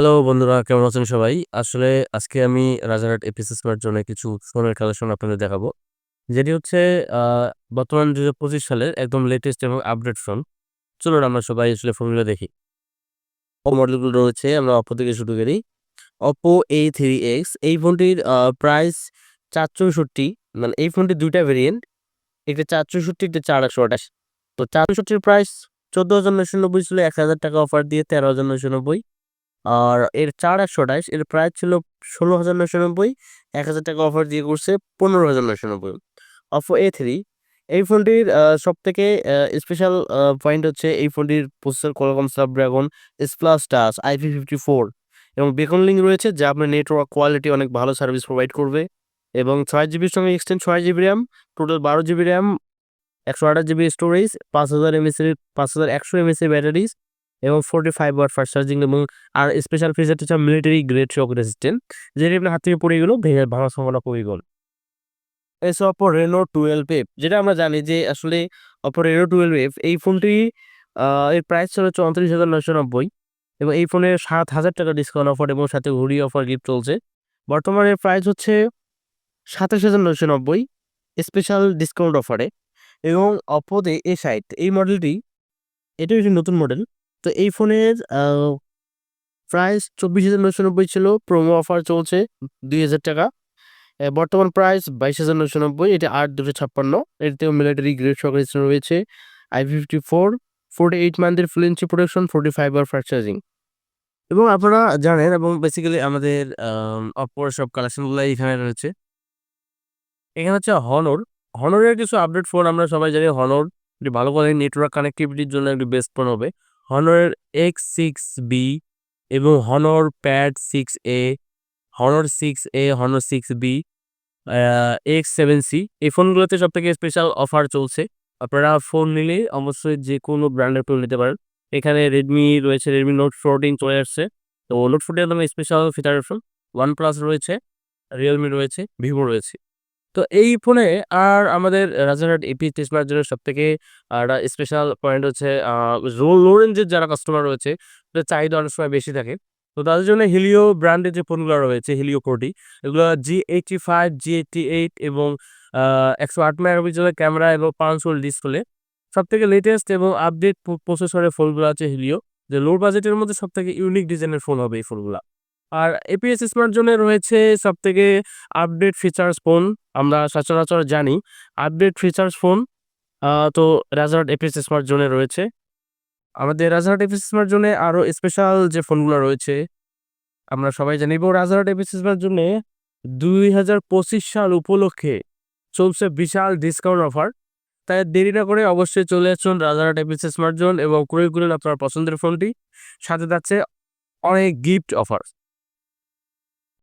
Hello বন্ধুরা কেমন আছেন সবাই? আসলে আজকে আমি রাজারহাট এপিসি স্মার্ট জোনে কিছু ফোনের কালেকশন আপনাদের দেখাবো। যেটি হচ্ছে বর্তমান ২০২৫ সালের একদম লেটেস্ট এবং আপডেট ফোন। চলুন আমরা সবাই আসলে ফোনগুলো দেখি। Oppo মডেলগুলো রয়েছে আমরা অপো থেকে শুরু করি। অপো এ থ্রি এক্স এই ফোনটির প্রাইস ৪৬৪ মানে এই ফোনটির ২ টা ভেরিয়েন্ট। একটা ৪৬৪ একটা ৪১২৮ তো চার চৌষট্টির প্রাইস ১৪,৯৯০ ছিল ৳১,০০০ অফার দিয়ে ১৩,৯৯০ আর এর ৪১২৮ এর প্রাইস ছিল ১৬,৯৯০ ৳১,০০০ অফার দিয়ে করছে ১৫,৯৯০ Oppo A3 এই ফোনটির সব থেকে স্পেশাল পয়েন্ট হচ্ছে এই ফোনটির processor Qualcomm Snapdragon S Plus Touch IP54 এবং বেকন লিঙ্ক রয়েছে যা আপনার নেটওয়ার্ক কোয়ালিটি অনেক ভালো সার্ভিস প্রোভাইড করবে এবং ছয় জিবির সঙ্গে এক্সটেন্ড ছয় GB RAM total ১২ GB RAM একশো আঠাশ জিবি স্টোরেজ ৫০০০ এমএএইচ এর ৫১০০ এমএএইচ এর ব্যাটারিজ এবং 45 ওয়াট ফাস্ট চার্জিং এবং আর স্পেশাল ফিচারটা হচ্ছে মিলিটারি গ্রেড শক রেসিস্ট্যান্ট যেটি আপনার হাত থেকে পড়ে গেলেও ভেঙে ভাঙার সম্ভাবনা কম। এসে Oppo Reno 12F যেটা আমরা জানি যে আসলে অপর রেনো টুয়েলভ 12F এই ফোনটি এর প্রাইস ছিল ৩৪,৯৯০ এবং এই ফোনে ৳৭,০০০ ডিসকাউন্ট অফার এবং সাথে ঘুড়ি অফার গিফট চলছে। বর্তমানে প্রাইস হচ্ছে ২৭,৯৯০ স্পেশাল ডিসকাউন্ট অফারে এবং Oppo এ A60 এই মডেলটি এটাও একটি নতুন মডেল। তো এই ফোনের প্রাইস চব্বিশ হাজার প্রাইস ২৪,৯৯০ ছিল। প্রোমো অফার চলছে দুই হাজার টাকা। বর্তমান প্রাইস ২২,৯৯০ এটা ৮২৫৬ এটাতেও military grade shock fifty four IP54 48 মান্থের full inch protection 45 watt fast charging এবং আপনারা জানেন এবং বেসিক্যালি আমাদের আম Oppo র সব কালেকশনগুলো এখানে রয়েছে। এখানে হচ্ছে হনর হনরের কিছু আপডেট ফোন আমরা সবাই জানি হনর একটি ভালো কোয়ালিটির নেটওয়ার্ক কানেক্টিভিটির জন্য একটি বেস্ট ফোন হবে। Honor এর X6B এবং Honor pad six A Honor six A Honor six B X seven C এই ফোনগুলোতে সব থেকে স্পেশাল অফার চলছে। আপনারা ফোন নিলে অবশ্যই যে কোনো ব্র্যান্ডের ফোন নিতে পারেন। এখানে রেডমি রয়েছে রেডমি নোট 14 চলে আসছে। তো নোট 14 একদম স্পেশাল ফিচারের ফোন। ওয়ান প্লাস রয়েছে, রিয়েলমি রয়েছে, ভিভো রয়েছে। তো এই ফোনে আর আমাদের রাজারহাট এপিএস স্মার্ট জোনের সবথেকে আ একটা স্পেশাল পয়েন্ট হচ্ছে আ লো লো রেঞ্জের যারা কাস্টমার রয়েছে তাদের চাহিদা অনেক সময় বেশি থাকে। তো তাদের জন্য হিলিও ব্র্যান্ডের যে ফোনগুলো রয়েছে Helio 40 এগুলো G85, G88 এবং আ ১০৮ মেগাপিক্সেলের ক্যামেরা এবং ৫ ভোল্ট ডিসপ্লে। সবথেকে লেটেস্ট এবং আপডেট প্রসেসরের ফোনগুলো আছে হিলিও যে লো বাজেটের মধ্যে সব থেকে ইউনিক ডিজাইনের ফোন হবে এই ফোনগুলা। আর এপিএস স্মার্ট জোনে রয়েছে সবথেকে আপডেট ফিচার্স ফোন আমরা সচরাচর জানি আপডেট ফিচার্স ফোন তো রাজারহাট এপিএস স্মার্ট জোনে রয়েছে। আমাদের রাজারহাট এপিএস স্মার্ট জোনে আরও স্পেশাল যে ফোনগুলো রয়েছে, আমরা সবাই জানি এবং রাজারহাট এপিএস স্মার্ট জোনে ২০২৫ সাল উপলক্ষে চলছে বিশাল ডিসকাউন্ট অফার। তাই দেরি না করে অবশ্যই চলে আসুন রাজারহাট এপিএস স্মার্ট জোন এবং ক্রয় করুন আপনার পছন্দের ফোনটি। সাথে থাকছে অনেক গিফট অফার।